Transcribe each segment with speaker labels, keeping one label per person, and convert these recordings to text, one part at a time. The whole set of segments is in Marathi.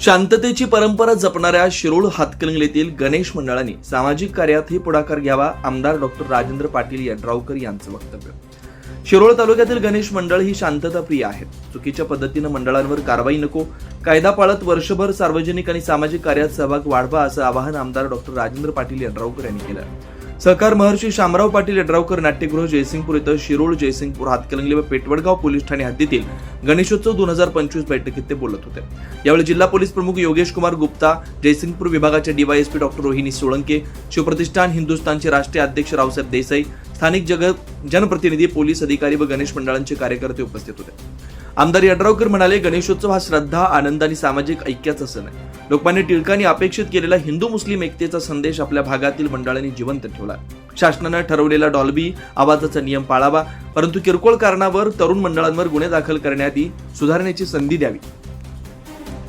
Speaker 1: शांततेची परंपरा जपणाऱ्या शिरोळ हातकणंगलेतील गणेश मंडळांनी सामाजिक कार्यातही पुढाकार घ्यावा आमदार डॉक्टर राजेंद्र पाटील यड्रावकर यांचं वक्तव्य. शिरोळ तालुक्यातील गणेश मंडळ ही शांतता प्रिय आहेत. चुकीच्या पद्धतीनं मंडळांवर कारवाई नको कायदा पाळत वर्षभर सार्वजनिक आणि सामाजिक कार्यात सहभाग वाढवा असं आवाहन आमदार डॉक्टर राजेंद्र पाटील यड्रावकर यांनी केलं. सहकार महर्षी शामराव पाटील यड्रावकर नाट्यगृह जयसिंगपूर इथं शिरोळ जयसिंगपूर हातकणंगले व पेटवडगाव पोलीस ठाणे हद्दीतील गणेशोत्सव दोन हजार पंचवीस बैठकीत ते बोलत होते. यावेळी जिल्हा पोलीस प्रमुख योगेश कुमार गुप्ता जयसिंगपूर विभागाचे डीवायएसपी डॉक्टर रोहिणी सोळंके शिवप्रतिष्ठान हिंदुस्थानचे राष्ट्रीय अध्यक्ष रावसाहेब देसाई स्थानिक जग जनप्रतिनिधी पोलीस अधिकारी व गणेश मंडळांचे कार्यकर्ते उपस्थित होते. आमदार यड्रावकर म्हणाले गणेशोत्सव हा श्रद्धा आनंद आणि सामाजिक ऐक्याचा सण आहे. लोकमान्य टिळकांनी अपेक्षित केलेला हिंदू मुस्लिम एकतेचा संदेश आपल्या भागातील मंडळांनी जिवंत ठेवला शासनानं ठरवलेला डॉल्बी आवाजाचा नियम पाळावा परंतु किरकोळ कारणावर तरुण मंडळांवर गुन्हे दाखल करण्याआधी सुधारण्याची संधी द्यावी.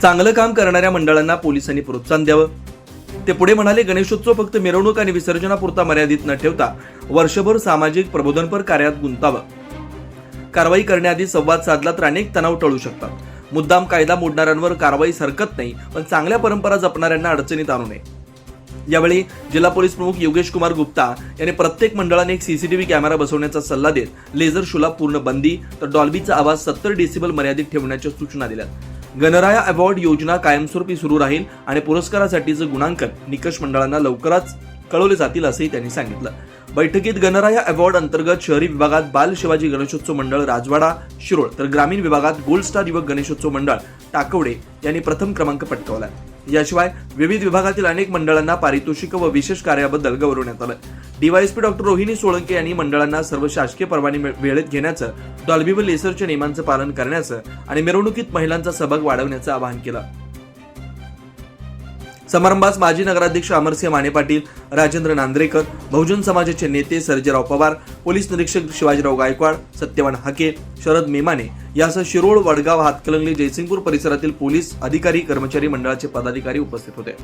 Speaker 1: चांगलं काम करणाऱ्या मंडळांना पोलिसांनी प्रोत्साहन द्यावं. ते पुढे म्हणाले गणेशोत्सव फक्त मिरवणूक आणि विसर्जनापुरता मर्यादित न ठेवता वर्षभर सामाजिक प्रबोधनपर कार्यात गुंतावं. कारवाई करण्याआधी संवाद साधला तर अनेक तणाव टळू शकतात. मुद्दाम कायदा मोडणाऱ्यांवर कारवाईस हरकत नाही पण चांगल्या परंपरा जपणाऱ्यांना अडचणीत आणू नये. यावेळी जिल्हा पोलीस प्रमुख योगेश कुमार गुप्ता यांनी प्रत्येक मंडळाने एक सीसीटीव्ही कॅमेरा बसवण्याचा सल्ला देत लेझर शोला पूर्ण बंदी तर डॉल्बीचा आवाज सत्तर डेसिबल मर्यादित ठेवण्याच्या सूचना दिल्यात. गणराया अवॉर्ड योजना कायमस्वरूपी सुरू राहील आणि पुरस्कारासाठीचं गुणांकन निकष मंडळांना लवकरच कळवले जातील असंही त्यांनी सांगितलं. बैठकीत गणराया अवॉर्ड अंतर्गत शहरी विभागात बाल शिवाजी गणेशोत्सव मंडळ राजवाडा शिरोळ तर ग्रामीण विभागात गोल्ड स्टार युवक गणेशोत्सव मंडळ टाकवडे यांनी प्रथम क्रमांक पटकावला. याशिवाय विविध विभागातील अनेक मंडळांना पारितोषिक व विशेष कार्याबद्दल गौरवण्यात आलं. डीवायएसपी डॉक्टर रोहिणी सोळंके यांनी मंडळांना सर्व शासकीय परवाने वेळेत घेण्याचं डॉल्बी व लेसरच्या नियमांचं पालन करण्याचं आणि मिरवणुकीत महिलांचा सहभाग वाढवण्याचं आवाहन केलं. समारंभास माजी नगराध्यक्ष अमरसिंह माने पाटील राजेंद्र नांद्रेकर बहुजन समाजाचे नेते सर्जेराव पवार पोलीस निरीक्षक शिवाजीराव गायकवाड सत्यवान हाके शरद मेमाने यासह शिरोळ वडगाव हातकलंगली जयसिंगपूर परिसरातील पोलीस अधिकारी कर्मचारी मंडळाचे पदाधिकारी उपस्थित होते.